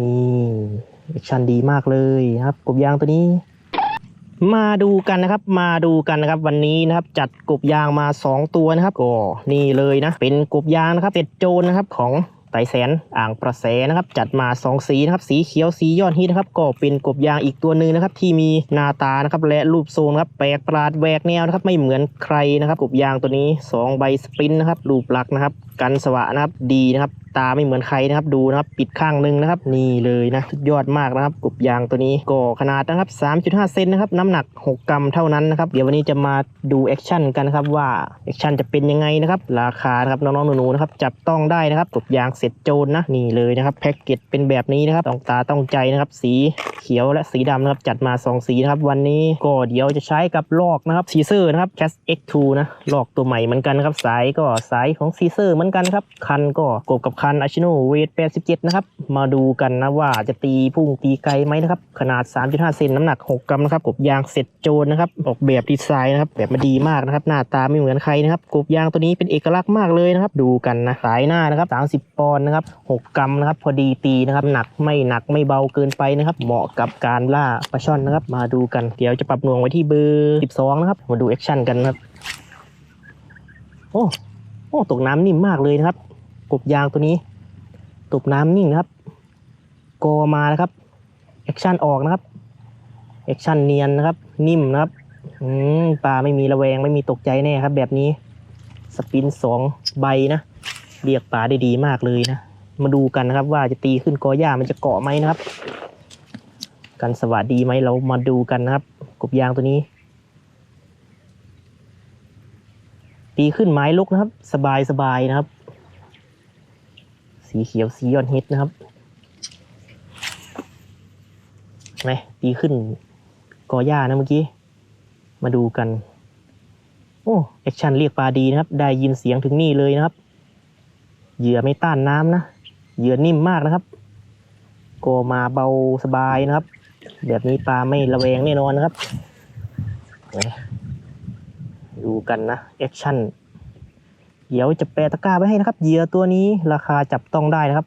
นี่แอคชั่นดีมากเลยครับ กบยางตัวนี้ มาดูกันนะครับ มาดูกันนะครับวันนี้นะครับ จัดกบยางมา 2 ตัวนะครับก็นี่เลยนะ เป็นกบยางนะครับเต็ดโจนนะครับของไตแสนอ่างประแสนะครับ จัดมา 2 สีนะครับ สีเขียวสียอดฮิตนะครับก็เป็นกบยางอีกตัวหนึ่งนะครับ ที่มีหน้าตานะครับ และรูปทรงนะครับแปลกประหลาดแหวกแนวนะครับ ไม่เหมือนใครนะครับกบยางตัวนี้ 2 ใบสปรินต์นะครับรูปลักษณ์นะครับ กันสวะนะครับดีนะครับ ตาไม่เหมือนใครนะครับดูนะครับปิดข้างหนึงนะครับนี่เลยนะสุดยอดมากนะครับกบยางตัวนี้ก็ขนาดนะครับ 3.5 เซนนะครับน้ำหนัก 6 กรัมเท่านั้นนะครับเดี๋ยววันนี้จะมาดูแอคชั่นกันนะครับว่าแอคชั่นจะเป็นยังไงนะครับราคาครับน้องๆหนูๆนะครับจับต้องได้นะครับกบยางเสร็จโจรนะนี่เลยนะครับแพ็กเกจเป็นแบบนี้นะครับต้องตาต้องใจนะครับสีเขียวและสีดำนะครับจัดมา 2 สีนะครับวันนี้ก็เดี๋ยวจะใช้กับลอกนะครับซีเซอร์นะครับ c a s X2 นะลอกตัวใหม่เหมือนกันครับสายก็สายของซีเซอร์เหมือนกันครับคันก็กบกับคันอาชิโนเวท87 นะครับ มาดูกันนะว่าจะตีพุ่งตีไกลไหมนะครับ ขนาด 3.5 เซนน้ำหนัก 6 กรัมนะครับกบยางเสร็จโจรนะครับ ออกแบบดีไซน์นะครับ แบบมาดีมากนะครับ หน้าตาไม่เหมือนใครนะครับกบยางตัวนี้เป็นเอกลักษณ์มากเลยนะครับ ดูกันนะสายหน้านะครับ 30 ปอนด์นะครับ 6 กรัมนะครับ พอดีตีนะครับหนักไม่หนักไม่เบาเกินไปนะครับ เหมาะกับการล่าปลาช่อนนะครับ มาดูกันเดี๋ยวจะปรับหน่วงไว้ที่เบอร์12 นะครับ มาดูแอคชั่นกันนะครับโอ้โอ้ตกน้ำนิ่มมากเลยนะครับ บยางตัวนี้ตกน้ำนิ่งนะครับกอมานะครับแอคชั่นออกนะครับแอคชั่นเนียนนะครับ นิ่มนะครับอปลาไม่มีระแวงไม่มีตกใจแน่ครับ แบบนี้สปินสองใบนะเรียกปลาได้ดีมากเลยนะมาดูกันนะครับ ว่าจะตีขึ้นกอหญ้ามันจะเกาะไหมนะครับ กันสวัสดีไหมเรามาดูกันนะครับ กบยางตัวนี้ ตีขึ้นไม้ลุกนะครับ สบายสบายนะครับ สีเขียวสียอดฮิตนะครับไหมตีขึ้นกอหญ้านะเมื่อกี้ มาดูกัน โอ้แอคชั่นเรียกปลาดีนะครับ ได้ยินเสียงถึงนี่เลยนะครับ เหยื่อไม่ต้านน้ำนะ เหยื่อนิ่มมากนะครับโกมาเบาสบายนะครับ แบบนี้ปลาไม่ระแวงแน่นอนนะครับ ดูกันนะแอคชั่น เดี๋ยวจะแปะตะกร้าไว้ให้นะครับเหยื่อตัวนี้ราคาจับต้องได้นะครับ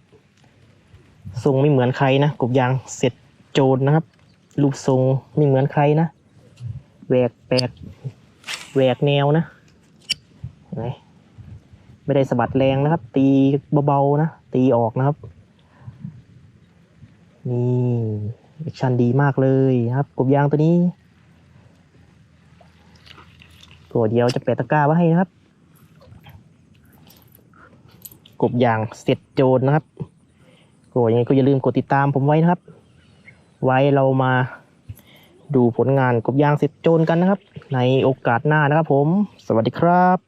ทรงไม่เหมือนใครนะกบยางเสร็จโจรนะครับรูปทรงไม่เหมือนใครนะแหวกแปลกแหวกแนวนะเห็นไม่ได้สะบัดแรงนะครับ ตีเบาๆนะ ตีออกนะครับ นี่แอคชั่นดีมากเลยนะครับกบยางตัวนี้ตัวเดียวจะแปะตะกร้าไว้ให้นะครับ กบยางเสร็จโจรนะครับก็ยังไงก็อย่าลืมกดติดตามผมไว้นะครับ ไว้เรามาดูผลงานกบยางเสร็จโจรกันนะครับ ในโอกาสหน้านะครับผม สวัสดีครับ